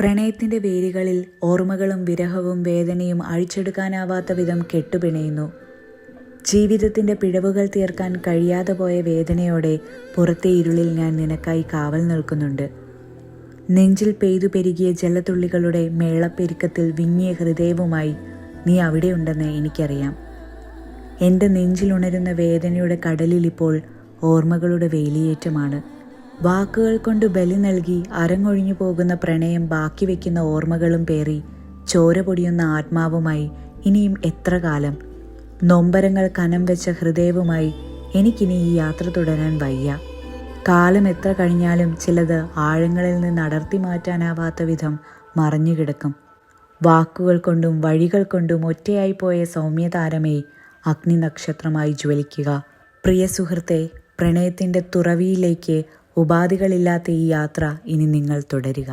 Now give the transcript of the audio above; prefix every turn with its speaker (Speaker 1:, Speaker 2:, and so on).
Speaker 1: പ്രണയത്തിന്റെ വേരുകളിൽ ഓർമ്മകളും വിരഹവും വേദനയും അഴിച്ചെടുക്കാനാവാത്ത വിധം കെട്ടുപിണയുന്നു. ജീവിതത്തിന്റെ പിഴവുകൾ തീർക്കാൻ കഴിയാതെ പോയ വേദനയോടെ പുറത്തെ ഇരുളിൽ ഞാൻ നിനക്കായി കാവൽ നിൽക്കുന്നുണ്ട്. നെഞ്ചിൽ പെയ്തു പെരുകിയ ജലതുള്ളികളുടെ മേളപ്പെരുക്കത്തിൽ വിങ്ങിയ ഹൃദയവുമായി നീ അവിടെയുണ്ടെന്ന് എനിക്കറിയാം. എന്റെ നെഞ്ചിലുണരുന്ന വേദനയുടെ കടലിൽ ഇപ്പോൾ ഓർമ്മകളുടെ വേലിയേറ്റമാണ്. വാക്കുകൾ കൊണ്ട് ബലി നൽകി അരങ്ങൊഴിഞ്ഞു പോകുന്ന പ്രണയം ബാക്കി വയ്ക്കുന്ന ഓർമ്മകളും പേറി ചോര പൊടിയുന്ന ആത്മാവുമായി ഇനിയും എത്ര കാലം? നൊമ്പരങ്ങൾ കനം വെച്ച ഹൃദയവുമായി എനിക്കിനി ഈ യാത്ര തുടരാൻ വയ്യ. കാലം എത്ര കഴിഞ്ഞാലും ചിലത് ആഴങ്ങളിൽ നിന്ന് അടർത്തി മാറ്റാനാവാത്ത വിധം മറഞ്ഞു കിടക്കും. വാക്കുകൾ കൊണ്ടും വഴികൾ കൊണ്ടും ഒറ്റയായി പോയ സൗമ്യതാരമേ അഗ്നി നക്ഷത്രമായി ജ്വലിക്കുക. പ്രിയ സുഹൃത്തെ പ്രണയത്തിന്റെ തുറവിയിലേക്ക് ഉപാധികളില്ലാത്ത ഈ യാത്ര ഇനി നിങ്ങൾ തുടരുക.